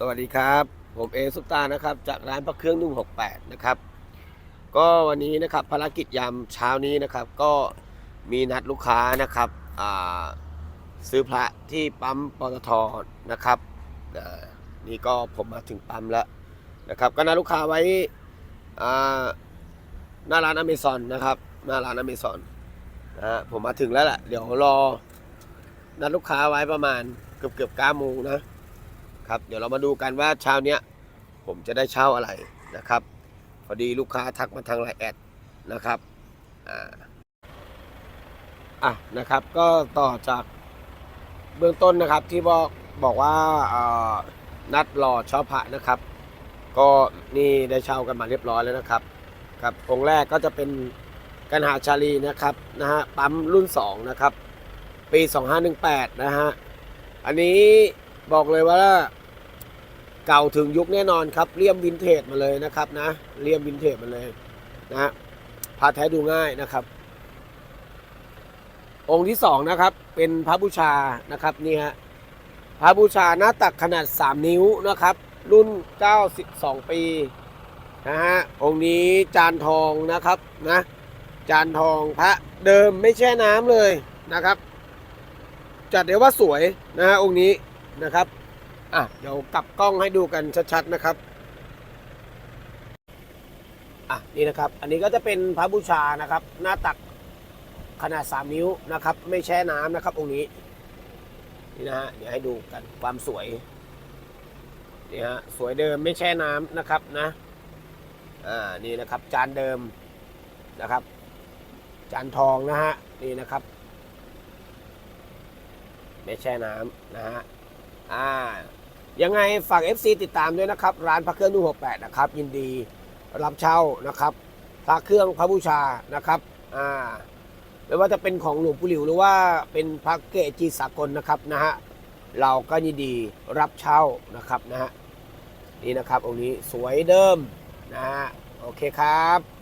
สวัสดีครับ ผมเอซุปตานะครับ จากร้านพระเครื่องนุ่ง68 นะครับ ก็วันนี้นะครับภารกิจยามเช้านี้นะครับ ก็มีนัดลูกค้านะครับซื้อพระที่ปั๊มปตทนะครับนี่ก็ผมมาถึงปั๊มแล้วนะครับก็นัดลูกค้าไว้หน้าร้านอเมซอนนะครับหน้าร้านอเมซอนนะผมมาถึงแล้วแหละเดี๋ยวรอนัดลูกค้าไว้ประมาณเกือบเกือบเก้าโมงนะ ครับเดี๋ยวเรามาดูกันว่าเช้าเนี้ยผมจะได้เช่าอะไรนะครับ พอดีลูกค้าทักมาทางไลน์แอดนะครับอ่าอะนะครับก็ต่อจากเบื้องต้นนะครับที่บอกบอกว่าเออนัดรอเช่าพระนะครับ ก็นี่ได้เช่ากันมาเรียบร้อยแล้วนะครับครับองค์แรกก็จะเป็นกันหาชาลีนะครับนะฮะปั๊มรุ่น 2 นะครับ ปี 2518 นะฮะ อันนี้บอกเลยว่า เก่าถึงยุคแน่นอนครับเลี่ยมวินเทจมาเลยนะครับนะเลี่ยมวินเทจมาเลยนะพระแท้ดูง่ายนะครับ องค์ที่สองนะครับ เป็นพระบูชานะครับนี่ฮะพระบูชาหน้าตักขนาด 3 นิ้วนะครับ รุ่น 92 ปีนะฮะองค์นี้จานทองนะครับนะจานทองพระเดิมไม่แช่น้ำเลยนะครับ จัดเดียวว่าสวยนะฮะองค์นี้นะครับ อะเดี๋ยวกลับกล้องให้ดูกันชัดๆนะครับอะนี่นะครับ อันนี้ก็จะเป็นพระบูชานะครับ หน้าตักขนาด 3 นิ้วนะครับ ไม่แช่น้ำนะครับ องค์นี้นี่นะฮะเดี๋ยวให้ดูกันความสวยนี่ฮะสวยเดิมไม่แช่น้ำนะครับนะอ่านี่นะครับ จานเดิมนะครับ จานทองนะฮะนี่นะครับ ไม่แช่น้ำนะฮะอ่า ยังไงฝาก FC ติดตามด้วยนะครับ ร้านพระเครื่องนุ่ง68นะครับ ยินดีรับเช่านะครับพระเครื่องพระบูชานะครับอ่าไม่ว่าจะเป็นของหลวงปู่หลิวหรือว่าเป็นพระเกจิสากลนะครับนะฮะเราก็ยินดีรับเช่านะครับนะฮะนี่นะครับองค์นี้สวยเดิมนะฮะโอเคครับ